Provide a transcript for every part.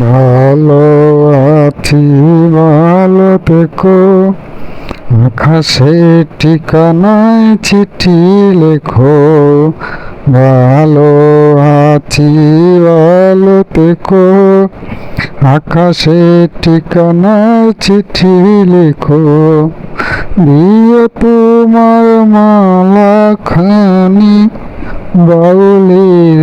ভালো আছি, ভালো থেকো। আকাশে ঠিকানায় চিঠি লেখো। ভালো আছি, ভালো থেকো। আকাশে ঠিকানায় চিঠি লেখো। দিয়ে তোমার মালা খানি বাউলির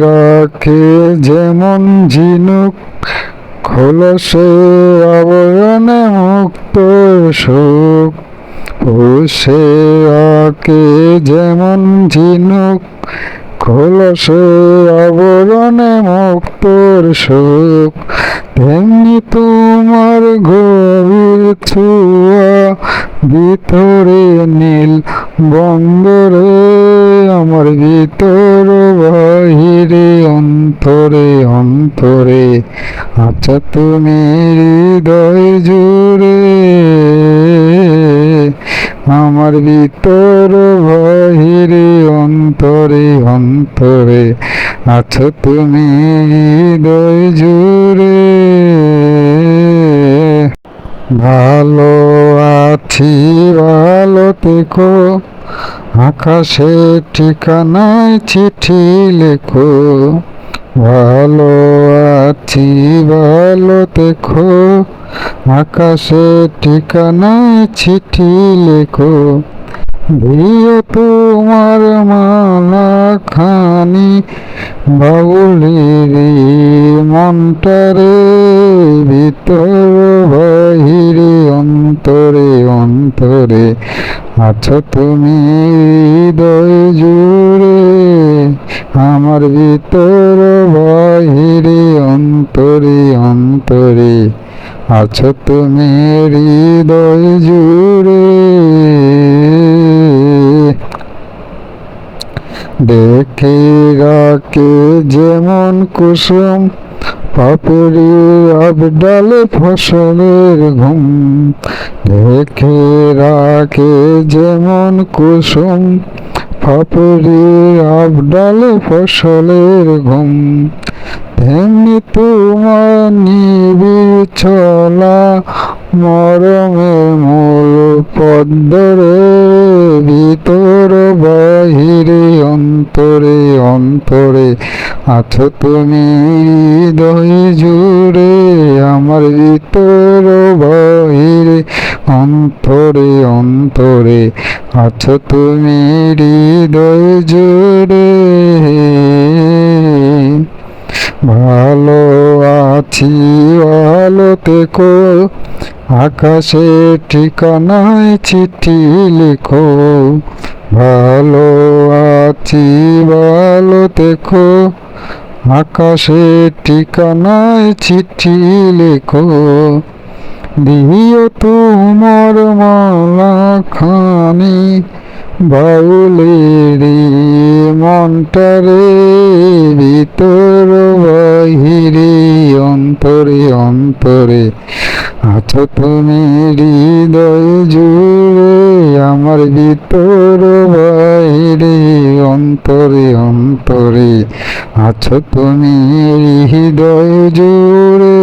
রাখে যেমন ঝিনুক খোলসে আবরণে মুক্ত সুখ। পুষে রাখে যেমন ঝিনুক খোলসে আবরণে মুক্তর সুখ তেমনি তোমার গভীর ছুয়া ভিতরে নীল বন্দরে, আমার ভিতর বাহিরে, অন্তরে অন্তরে। আচ্ছা তুমি হৃদয় জুড়ে আমার ভিতর বাহিরে, অন্তরে অন্তরে আছো তুমি হৃদয় জুড়ে। ভালো আছি, ভালো থেকো। আকাশে ঠিকানায় চিঠি লেখো। ভালো আছি, ভালো দেখো আকাশে ঠিকানায় চিঠি লেখো দিও তোমার মালা খানি বাউলির মন্টারে ভিতর বাহিরে অন্তরে অন্তরে আছো তুমি হৃদয় জুড়ে, আমার ভিতর বাহিরে অন্তরে অন্তরে আছো তুমি হৃদয় জুড়ে। দেখে রাখে যেমন কুসুম, পাপড়ি আবডালে ফসলের ঘুম। দেখে রাখে যেমন কুসুম পাপড়ি আবডালে ফসলের ঘুম। তেমনি তোমার নিবিড় চলা মরমের মূল পদ্মরে ভিতর বাহিরে অন্তরে অন্তরে আছো তুমি হৃদয় জুড়ে আমার ভিতর বাহিরে অন্তরে অন্তরে আছো তুমি হৃদয় জুড়ে। ভালো আছি ভালো থেকো আকাশে ঠিকানায় চিঠি লেখো। ভালো আছি ভালো থেকো আকাশে ঠিকানায় চিঠি লেখো। দিও তোমার মালা খানি বাউলের মন্টারে ভিতর বাহিরে অন্তরে অন্তরে। আছো তুমি হৃদয় জুড়ে, আমার ভিতর বাহিরে অন্তরে অন্তরে। আছো তুমি হৃদয় জুড়ে